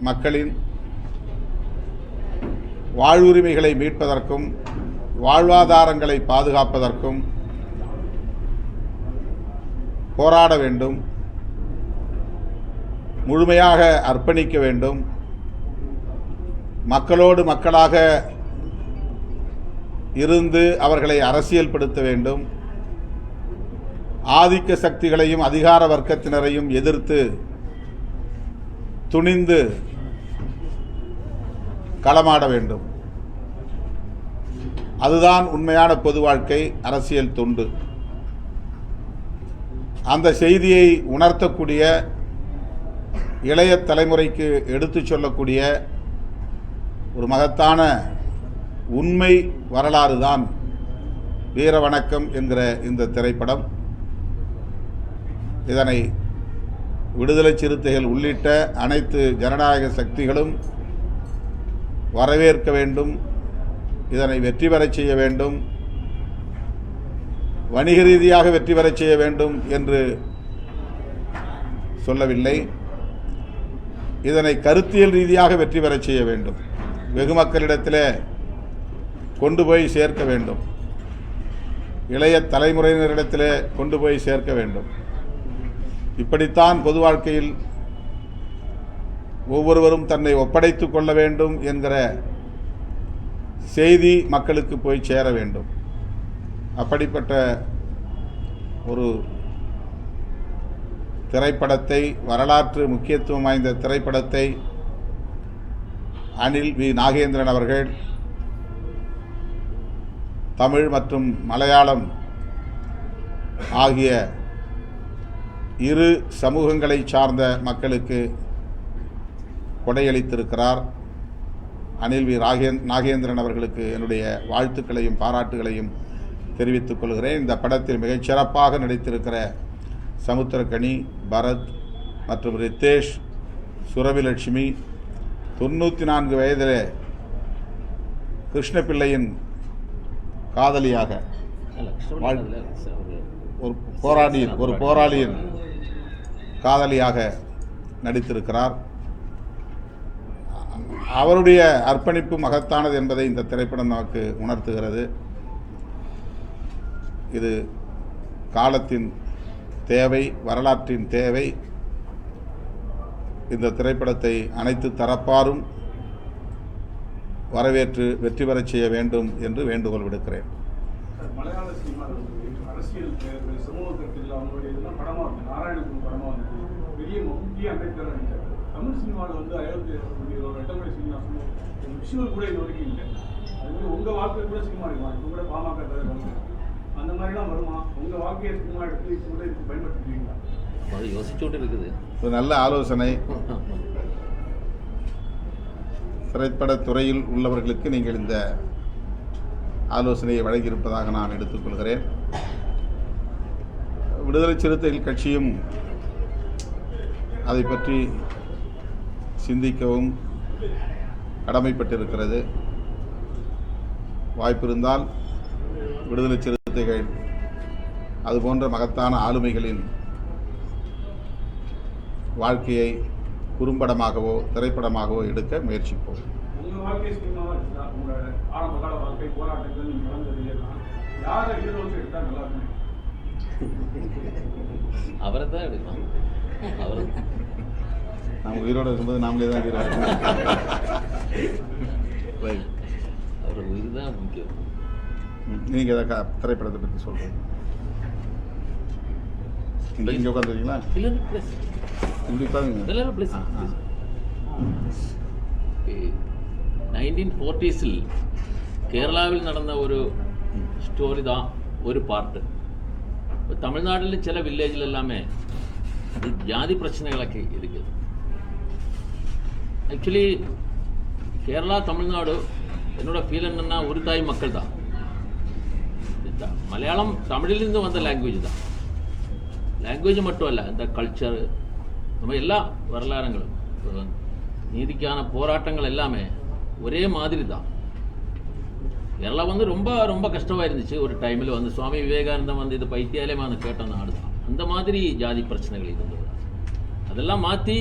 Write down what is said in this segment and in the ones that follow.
மக்களின் வாழ்வுரிமைகளை மீட்பதற்கும் வாழ்வாதாரங்களை பாதுகாப்பதற்கும் போராட வேண்டும் முழுமையாக அர்ப்பணிக்க வேண்டும் மக்களோடு மக்களாக இருந்து அவர்களை அரசியல்படுத்த வேண்டும் ஆதிக்க சக்திகளையும் அதிகார வர்க்கத்தினரையும் எதிர்த்து துணிந்து களமாட வேண்டும். அதுதான் உண்மையான பொது வாழ்க்கை அரசியல் தொண்டு. அந்த செய்தியை உணர்த்தக்கூடிய இளைய தலைமுறைக்கு எடுத்துச் சொல்லக்கூடிய ஒரு மகத்தான உண்மை வரலாறு தான் வீரவணக்கம் என்கிற இந்த திரைப்படம். இதனை விடுதலை சிறுத்தைகள் உள்ளிட்ட அனைத்து ஜனநாயக சக்திகளும் வரவேற்க வேண்டும் இதனை வெற்றி பெறச் செய்ய வேண்டும் வணிக ரீதியாக வெற்றி பெறச் செய்ய வேண்டும் என்று சொல்லவில்லை. இதனை கருத்தியல் ரீதியாக வெற்றி பெறச் செய்ய வேண்டும். வெகு மக்களிடத்திலே கொண்டு போய் சேர்க்க வேண்டும். இளைய தலைமுறையினரிடத்திலே கொண்டு போய் சேர்க்க வேண்டும். இப்படித்தான் பொது வாழ்க்கையில் ஒவ்வொருவரும் தன்னை ஒப்படைத்து கொள்ள வேண்டும் என்கிற செய்தி மக்களுக்கு போய் சேர வேண்டும். அப்படிப்பட்ட ஒரு திரைப்படத்தை வரலாற்று முக்கியத்துவம் வாய்ந்த திரைப்படத்தை அனில் வி. நாகேந்திரன் அவர்கள் தமிழ் மற்றும் மலையாளம் ஆகிய இரு சமூகங்களை சார்ந்த மக்களுக்கு கொடையளித்திருக்கிறார். அனில் வி. ராகேந் நாகேந்திரன் அவர்களுக்கு என்னுடைய வாழ்த்துக்களையும் பாராட்டுகளையும் தெரிவித்துக் கொள்கிறேன். இந்த படத்தில் மிகச் சிறப்பாக நடித்திருக்கிற சமுத்திரக்கனி பரத் மற்றும் ரித்தேஷ் சுரவிலட்சுமி தொண்ணூற்றி நான்கு வயதிலே கிருஷ்ணபிள்ளையின் காதலியாக ஒரு போராளியின் ஒரு போராளியின் காதலியாக நடித்திருக்கிறார். அவருடைய அர்ப்பணிப்பு மகத்தானது என்பதை இந்த திரைப்படம் நமக்கு உணர்த்துகிறது. இது காலத்தின் தேவை வரலாற்றின் தேவை. இந்த திரைப்படத்தை அனைத்து தரப்பாரும் வரவேற்று வெற்றி பெறச் செய்ய வேண்டும் என்று வேண்டுகோள் விடுக்கிறேன். மலையாள சினிமா அரசியல் தேர்தல் சமூக கருத்தில் அவங்களுடைய இதெல்லாம் படமா இருக்கு நாராயணகுரு படமா வந்து அமைச்சர் நடிச்சார் தமிழ் சினிமாவில் வந்து அயோத்தி ஒரு எட்டமலை சினிமா விஷுவல் கூட இது வரைக்கும் இல்லை. அது மாதிரி உங்க வாழ்க்கை கூட சினிமா இருக்குமா? இப்போ கூட பாமக அந்த மாதிரிலாம் வருமா? உங்க வாழ்க்கையை சினிமா எடுத்து இப்போ கூட இதுக்கு பயன்படுத்திக்கிறீங்களா? அது யோசிச்சுட்டு இருக்குது. ஒரு நல்ல ஆலோசனை. திரைப்படத் துறையில் உள்ளவர்களுக்கு நீங்கள் இந்த ஆலோசனையை வழங்கியிருப்பதாக நான் எடுத்துக்கொள்கிறேன். விடுதலை சிறுத்தைகள் கட்சியும் அதை பற்றி சிந்திக்கவும் கடமைப்பட்டிருக்கிறது. வாய்ப்பிருந்தால் விடுதலை சிறுத்தைகள் அதுபோன்ற மகத்தான ஆளுமைகளின் வாழ்க்கையை குறும்படமாகவோ திரைப்படமாகவோ எடுக்க முயற்சிப்போம். அவரை தான் எடுக்கலாம் அவர் நம்ம உயிரோட இருக்கும்போது நாமளே தான் உயிரோடு அவர் உயிர் தான் முக்கியம். நீங்க ஏதாவது திரைப்படத்தை பற்றி சொல்கிறீங்க இந்த இங்கே உட்காந்துருக்கீங்களா இப்படி கேரளாவில் நடந்த ஒரு ஸ்டோரி தான் ஒரு സ്റ്റോറി ഇതാ ഒരു പാർട്ട് തമിഴ്നാട്ടിൽ ചില വില്ലേജിലെല്ലാമേ ജാതി പ്രശ്നങ്ങളൊക്കെ ഇരിക്കുന്നത് ஆக்சுவலி கேரளா தமிழ்நாடு என்னோட ஃபீல் என்னன்னா ஒரு தாய் மக்கள் தான் மலையாளம் தமிழிலிருந்து வந்த லாங்குவேஜ் தான். லாங்குவேஜ் மட்டும் அல்ல இந்த கல்ச்சர் நம்ம எல்லா வரலாறுங்களும் நீதிக்கான போராட்டங்கள் எல்லாமே ஒரே மாதிரி தான் கேரளா வந்து ரொம்ப ரொம்ப கஷ்டமா இருந்துச்சு. ஒரு டைமில் வந்து சுவாமி விவேகானந்தம் வந்து இது பைத்தியாலயமான கேட்ட நாடு தான் அந்த மாதிரி ஜாதி பிரச்சனைகள் இருந்தது. அதெல்லாம் மாற்றி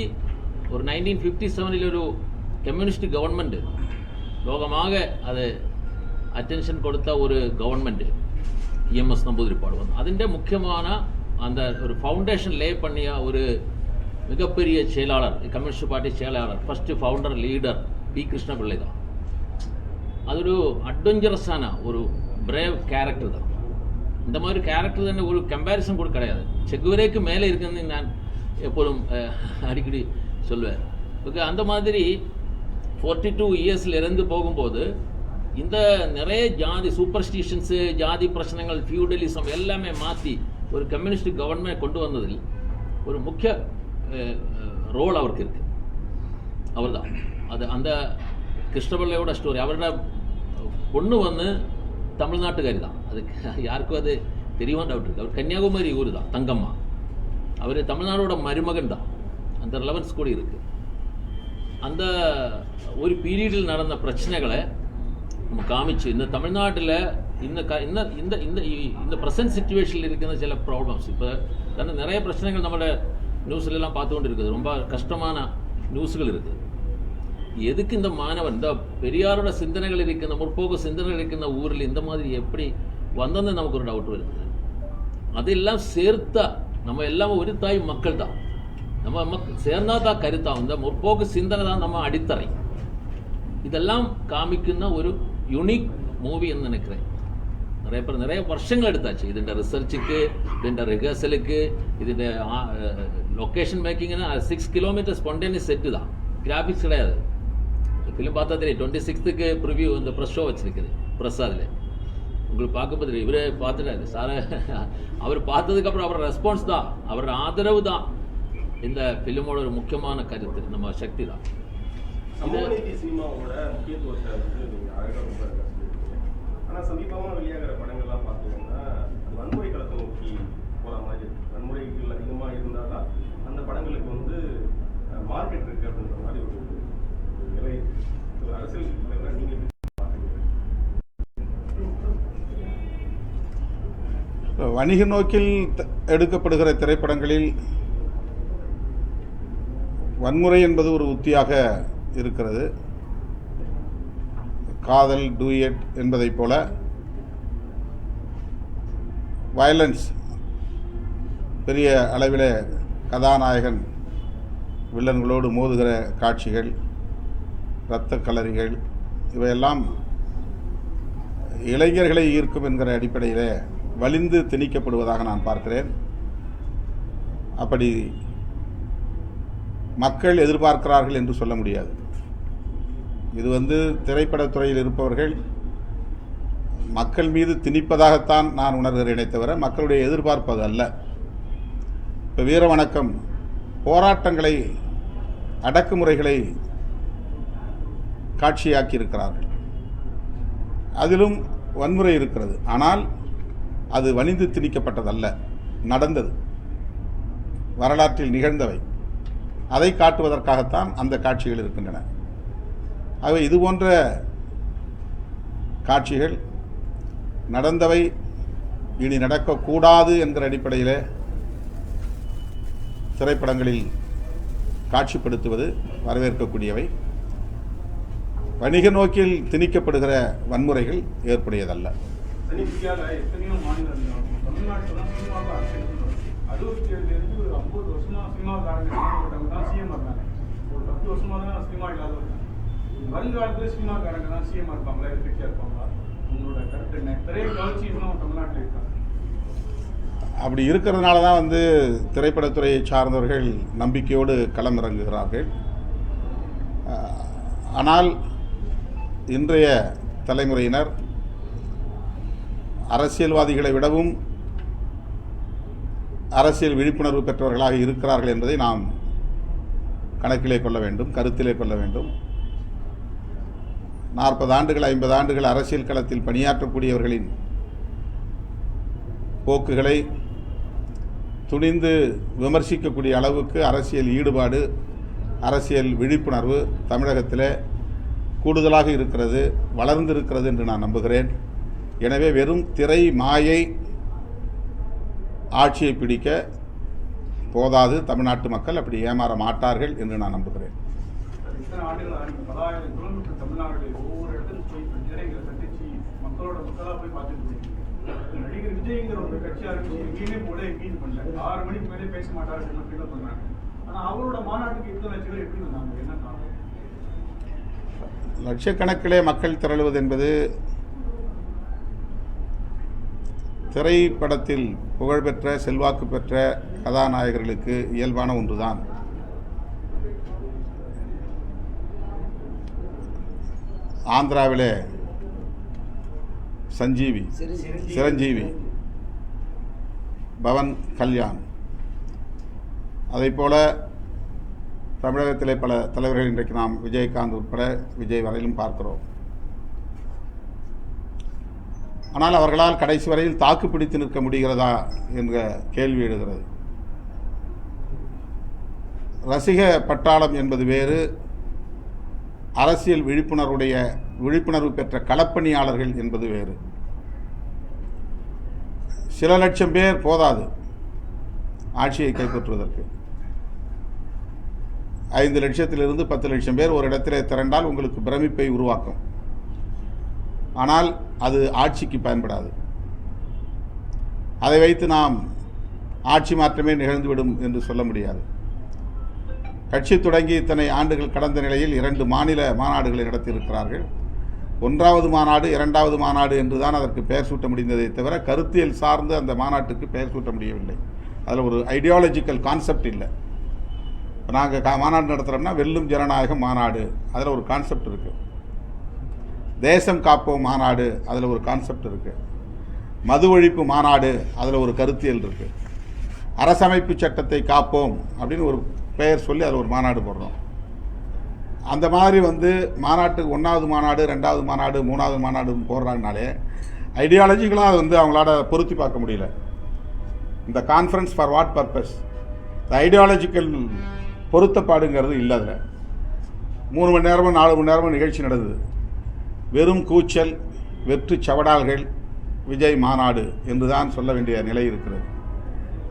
ഒരു നയൻറ്റീൻ ഫിഫ്റ്റി സെവനിലൊരു കമ്മ്യൂണിസ്റ്റ് ഗവൺമെൻറ് ലോകമാകെ അത് അറ്റൻഷൻ കൊടുത്ത ഒരു government E M S Namboodiripad വന്നു അതിൻ്റെ முக்கியமான அந்த ஒரு ஃபவுண்டேஷன் லே பண்ணிய ஒரு மிகப்பெரிய செயலாளர் கம்யூனிஸ்ட் பார்ட்டி செயலாளர் first founder leader P Krishna Pillai தான் அது ஒரு அட்வென்ச்சரஸான ஒரு பிரேவ் கேரக்டர் தான் இந்த மாதிரி கேரக்டர் തന്നെ ஒரு கம்பேரிசன் கூட கிடையாது செக்குவரேக்கு மேலே இருக்குன்னு நான் எப்போதும் அஹ், அடிக்கடி சொல்லுவேன். ஓகே அந்த மாதிரி ஃபோர்ட்டி டூ இயர்ஸில் இருந்து போகும்போது இந்த நிறைய ஜாதி சூப்பர்ஸ்டிஷன்ஸு ஜாதி பிரச்சனைகள் ஃபியூடலிசம் எல்லாமே மாற்றி ஒரு கம்யூனிஸ்ட் கவர்மெண்ட் கொண்டு வந்ததில் ஒரு முக்கிய ரோல் அவருக்கு இருக்குது அவர் தான் அது அந்த கிருஷ்ணபிள்ளையோட ஸ்டோரி அவரோட பொண்ணு வந்து தமிழ்நாட்டுக்காரி தான். அதுக்கு யாருக்கும் அது தெரியுமா டவுட் இருக்குது அவர் கன்னியாகுமரி ஊர் தான் தங்கம்மா. அவர் தமிழ்நாடோட மருமகன் தான் அந்த ரிலவன்ஸ் கூட இருக்குது அந்த ஒரு பீரியடில் நடந்த பிரச்சனைகளை நம்ம காமிச்சு இந்த தமிழ்நாட்டில் இந்த க இந்த இந்த இந்த இந்த ப்ரெசன்ட் சுச்சுவேஷனில் இருக்கிற சில ப்ராப்ளம்ஸ் இப்போ தானே நிறைய பிரச்சனைகள் நம்மளோட நியூஸ்ல எல்லாம் பார்த்து கொண்டு இருக்குது ரொம்ப கஷ்டமான நியூஸ்கள் இருக்குது எதுக்கு இந்த மாணவன் இந்த பெரியாரோட சிந்தனைகள் இருக்கின்ற முற்போக்கு சிந்தனைகள் இருக்கின்ற ஊரில் இந்த மாதிரி எப்படி வந்தது நமக்கு ஒரு டவுட் வருது. அதெல்லாம் சேர்த்தா நம்ம எல்லாம் ஒரு தாய் மக்கள் தான் நம்ம நம்ம சேர்ന്നാതാ കരുത്താവുന്ന മുற்பോക്ക് ചിന്തന നമ്മ അടിത്തറൈ ഇതെല്ലാം കാമിക്കുന്ന ഒരു യുണീക് മൂവി എന്ന് നിനക്കറേ நிறைய பேர் நிறைய வருஷங்கள் எடுத்தாச்சு. இதுண்ட ரிசர்ச்சுக்கு இதுண்ட ரிஹர்சலுக்கு இதுண்ட லொக்கேஷன் மேக்கிங்னா சிக்ஸ் கிலோமீட்டர் ஸ்பான்டேனியஸ் செட்டு தான். கிராஃபிக்ஸ் கிடையாது. ஃபிலிம் பார்த்தா தெரியும். டுவெண்ட்டி சிக்ஸ்த்துக்கு ப்ரிவியூ இந்த ப்ரெஸ் ஷோ வச்சுருக்குது. பிரசாதில் உங்களுக்கு பார்க்கும்போது தெரியும். இவரே பார்த்துட்டாரு. சார அவர் பார்த்ததுக்கப்புறம் அவரோட ரெஸ்பான்ஸ் தான். அவரோட ஆதரவு தான். இந்த ஃபிலிமோட ஒரு முக்கியமான கருத்து நம்ம சக்தி தான் சமூக நீதி சினிமாவோட முக்கியத்துவத்தை வந்து நீங்க அழகா ரொம்ப அழகா சொல்லியிருக்கீங்க. ஆனா சமீபமா வெளியாகிற படங்கள்லாம் பார்த்தீங்கன்னா அது வன்முறை களத்தை நோக்கி போற மாதிரி வன்முறைகள் அதிகமா இருந்தாதான் அந்த படங்களுக்கு வந்து மார்க்கெட் இருக்கு அப்படின்ற மாதிரி ஒரு நிலை அரசியல் தலைவரா நீங்க எப்படி பார்க்குறீங்க? வணிக நோக்கில் த- எடுக்கப்படுகிற திரைப்படங்களில் வன்முறை என்பது ஒரு உத்தியாக இருக்கிறது. காதல் டூயட் என்பதைப் போல வயலன்ஸ் பெரிய அளவில் கதாநாயகன் வில்லன்களோடு மோதுகிற காட்சிகள் இரத்த கலரிகள் இவையெல்லாம் இளைஞர்களை ஈர்க்கும் என்கிற அடிப்படையில் வலிந்து திணிக்கப்படுவதாக நான் பார்க்கிறேன். அப்படி மக்கள் எதிர்பார்க்கிறார்கள் என்று சொல்ல முடியாது. இது வந்து திரைப்படத்துறையில் இருப்பவர்கள் மக்கள் மீது திணிப்பதாகத்தான் நான் உணர்கிறேனே தவிர மக்களுடைய எதிர்பார்ப்பது அல்ல. இப்போ வீர வணக்கம் போராட்டங்களை அடக்குமுறைகளை காட்சியாக்கி இருக்கிறார்கள் அதிலும் வன்முறை இருக்கிறது. ஆனால் அது வலிந்து திணிக்கப்பட்டதல்ல நடந்தது. வரலாற்றில் நிகழ்ந்தவை. அதை காட்டுவதற்காகத்தான் அந்த காட்சிகள் இருக்கின்றன. ஆகவே இது போன்ற காட்சிகள் நடந்தவை இனி நடக்கக்கூடாது என்கிற அடிப்படையில் திரைப்படங்களில் காட்சிப்படுத்துவது வரவேற்கக்கூடியவை. வணிக நோக்கில் திணிக்கப்படுகிற வன்முறைகள் ஏற்புடையதல்ல. மாநிலங்கள் ஒரு ஐம்பது வருஷமா சினிமாவுக்கு சம்பந்தப்பட்டவங்க தான் சிஎம் இருக்காங்க ஒரு பத்து வருஷமா தான் சினிமா இல்லாத இருக்காங்க வருங்காலத்தில் சினிமாக்காரங்க தான் சிஎம் இருப்பாங்களா எதிர்கட்சியாக இருப்பாங்களா உங்களோட கருத்து என்ன திரைய கவர்ச்சி இன்னும் தமிழ்நாட்டில் இருக்காங்க அப்படி இருக்கிறதுனால தான் வந்து திரைப்படத்துறையை சார்ந்தவர்கள் நம்பிக்கையோடு களமிறங்குகிறார்கள். ஆனால் இன்றைய தலைமுறையினர் அரசியல்வாதிகளை விடவும் அரசியல் விழிப்புணர்வு பெற்றவர்களாக இருக்கிறார்கள் என்பதை நாம் கணக்கிலே கொள்ள வேண்டும் கருத்திலே கொள்ள வேண்டும். நாற்பது ஆண்டுகள் ஐம்பது ஆண்டுகள் அரசியல் களத்தில் பணியாற்றக்கூடியவர்களின் போக்குகளை துணிந்து விமர்சிக்கக்கூடிய அளவுக்கு அரசியல் ஈடுபாடு அரசியல் விழிப்புணர்வு தமிழகத்தில் கூடுதலாக இருக்கிறது வளர்ந்திருக்கிறது என்று நான் நம்புகிறேன். எனவே வெறும் திரை மாயை ஆட்சியை பிடிக்க போதாது தமிழ்நாட்டு மக்கள் அப்படி ஏமாற மாட்டார்கள் என்று நான் நம்புகிறேன். நடிகர் விஜய்ங்கிற ஒரு எங்கேயுமே போல எங்கேயும் பண்ணல. ஆறு மணிக்கு மேலே பேச மாட்டாரு ஃபீல் அவரோட மாநாட்டுக்கு இத்தனை லட்சம் எப்படி வந்தாங்க? என்ன காரணம்? லட்சக்கணக்கிலே மக்கள் திரளுவது என்பது திரைப்படத்தில் புகழ்பெற்ற செல்வாக்கு பெற்ற கதாநாயகர்களுக்கு இயல்பான ஒன்றுதான். ஆந்திராவிலே சஞ்சீவி சிரஞ்சீவி பவன் கல்யாண். அதைப் போல தமிழகத்திலே பல தலைவர்கள் இன்றைக்கு நாம் விஜயகாந்த் உட்பட விஜய் வரையிலும் பார்க்கிறோம். ஆனால் அவர்களால் கடைசி வரையில் தாக்கு பிடித்து நிற்க முடிகிறதா என்ற கேள்வி எழுகிறது. ரசிக பட்டாளம் என்பது வேறு. அரசியல் விழிப்புணர்வுடைய விழிப்புணர்வு பெற்ற களப்பணியாளர்கள் என்பது வேறு. சில லட்சம் பேர் போதாது ஆட்சியை கைப்பற்றுவதற்கு. ஐந்து லட்சத்திலிருந்து பத்து லட்சம் பேர் ஒரு இடத்திலே திரண்டால் உங்களுக்கு பிரமிப்பை உருவாக்கும். ஆனால் அது ஆட்சிக்கு பயன்படாது. அதை வைத்து நாம் ஆட்சி மாற்றமே நிகழ்ந்துவிடும் என்று சொல்ல முடியாது. கட்சி தொடங்கி இத்தனை ஆண்டுகள் கடந்த நிலையில் இரண்டு மாநில மாநாடுகளை நடத்தியிருக்கிறார்கள். ஒன்றாவது மாநாடு இரண்டாவது மாநாடு என்று தான் அதற்கு பெயர் சூட்ட முடிந்ததை தவிர கருத்தியல் சார்ந்து அந்த மாநாட்டுக்கு பெயர் சூட்ட முடியவில்லை. அதில் ஒரு ஐடியாலஜிக்கல் கான்செப்ட் இல்லை. இப்போ நாங்கள் கா மாநாடு நடத்துகிறோம்னா வெல்லும் ஜனநாயக மாநாடு. அதில் ஒரு கான்செப்ட் இருக்குது தேசம் காப்போம் மாநாடு அதில் ஒரு கான்செப்ட் இருக்குது மது ஒழிப்பு மாநாடு அதில் ஒரு கருத்தியல் இருக்குது அரசமைப்பு சட்டத்தை காப்போம் அப்படின்னு ஒரு பெயர் சொல்லி அதில் ஒரு மாநாடு போடுறோம். அந்த மாதிரி வந்து மாநாட்டுக்கு ஒன்றாவது மாநாடு ரெண்டாவது மாநாடு மூணாவது மாநாடு போடுறாங்கனாலே ஐடியாலஜிக்கலாக வந்து அவங்களால பொருத்தி பார்க்க முடியல. இந்த கான்ஃபரன்ஸ் ஃபார் வாட் பர்பஸ் இந்த ஐடியாலஜிக்கல் பொருத்தப்பாடுங்கிறது இல்லை அதில். மூணு மணி நேரமும் நாலு மணி நேரமும் நிகழ்ச்சி நடந்தது. வெறும் கூச்சல் வெற்று சவடால்கள் விஜய் மாநாடு என்று தான் சொல்ல வேண்டிய நிலை இருக்கிறது.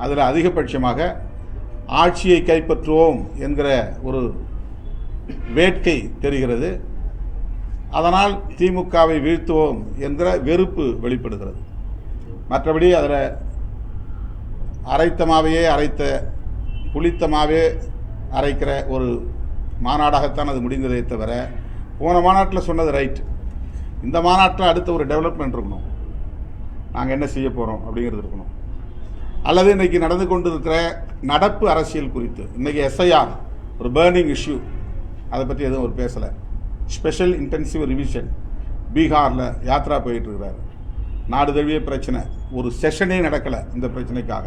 அதில் அதிகபட்சமாக ஆட்சியை கைப்பற்றுவோம் என்கிற ஒரு வேட்கை தெரிகிறது. அதனால் திமுகவை வீழ்த்துவோம் என்கிற வெறுப்பு வெளிப்படுகிறது. மற்றபடி அதில் அரைத்தமாவையே அரைத்த புளித்தமாவே அரைக்கிற ஒரு மாநாடாகத்தான் அது முடிந்ததே தவிர போன மாநாட்டில் சொன்னது ரைட் இந்த மாநாட்டில் அடுத்த ஒரு டெவலப்மெண்ட் இருக்கணும். நாங்கள் என்ன செய்ய போகிறோம் அப்படிங்கிறது இருக்கணும். அல்லது இன்றைக்கி நடந்து கொண்டு இருக்கிற நடப்பு அரசியல் குறித்து இன்றைக்கி எஸ்ஐஆர் ஒரு பேர்னிங் இஷ்யூ அதை பற்றி எதுவும் ஒரு பேசலை. ஸ்பெஷல் இன்டென்சிவ் ரிவிஷன் பீகாரில் யாத்ரா போயிட்டுருக்கிறாரு நாடு தழுவிய பிரச்சனை ஒரு செஷனே நடக்கலை இந்த பிரச்சனைக்காக.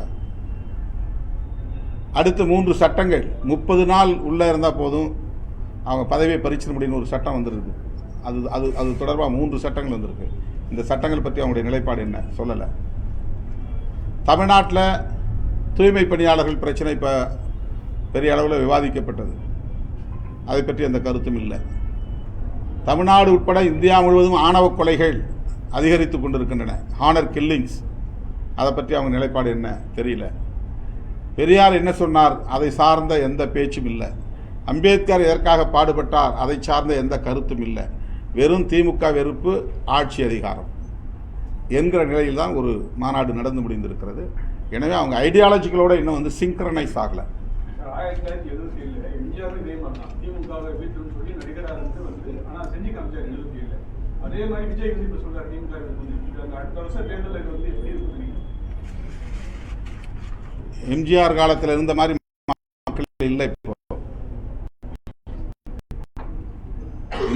அடுத்து மூன்று சட்டங்கள் முப்பது நாள் உள்ளே இருந்தால் போதும் அவங்க பதவியை பறிச்சிட முடியும்னு ஒரு சட்டம் வந்திருக்கு. அது அது அது தொடர்பாக மூன்று சட்டங்கள் வந்திருக்கு. இந்த சட்டங்கள் பற்றி அவங்களுடைய நிலைப்பாடு என்ன? சொல்லலை. தமிழ்நாட்டில் தூய்மை பணியாளர்கள் பிரச்சனை இப்போ பெரிய அளவில் விவாதிக்கப்பட்டது. அதை பற்றி அந்த கருத்தும் இல்லை. தமிழ்நாடு உட்பட இந்தியா முழுவதும் ஆணவ கொலைகள் அதிகரித்து கொண்டிருக்கின்றன. ஹானர் கில்லிங்ஸ் அதை பற்றி அவங்க நிலைப்பாடு என்ன? தெரியல. பெரியார் என்ன சொன்னார்? அதை சார்ந்த எந்த பேச்சும் இல்லை. அம்பேத்கர் எதற்காக பாடுபட்டார்? அதை சார்ந்த எந்த கருத்தும் இல்லை. வெறும் திமுக வெறுப்பு ஆட்சி அதிகாரம் என்கிற நிலையில் தான் ஒரு மாநாடு நடந்து முடிந்திருக்கிறது. எனவே அவங்க ஐடியாலஜிகளோட இன்னும் வந்து சிங்க்ரனைஸ் ஆகலை. சார், ஆயிரத்தி தொள்ளாயிரத்தி எழுபத்தி ஏழுல எம்ஜிஆர் இதே மாதிரி தான். திமுகவை வீட்டுன்னு சொல்லி நடிகராக இருந்து வந்து ஆனா செஞ்சு காமிச்சார் எழுபத்தி ஏழுல. அதே மாதிரி விஜய் வந்து இப்ப சொல்றாரு திமுக வந்து அந்த அடுத்த வருஷம் தேர்தலில் இது வந்து எப்படி இருக்குன்னு எம்ஜிஆர் காலத்தில் இருந்த மாதிரி மக்கள் இல்லை இப்போ.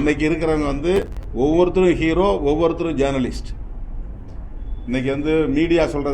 இன்னைக்கு இருக்கிறவங்க வந்து ஒவ்வொருத்தரும் ஹீரோ ஒவ்வொருத்தரும் ஜேர்னலிஸ்ட் இன்னைக்கு வந்து மீடியா சொல்றது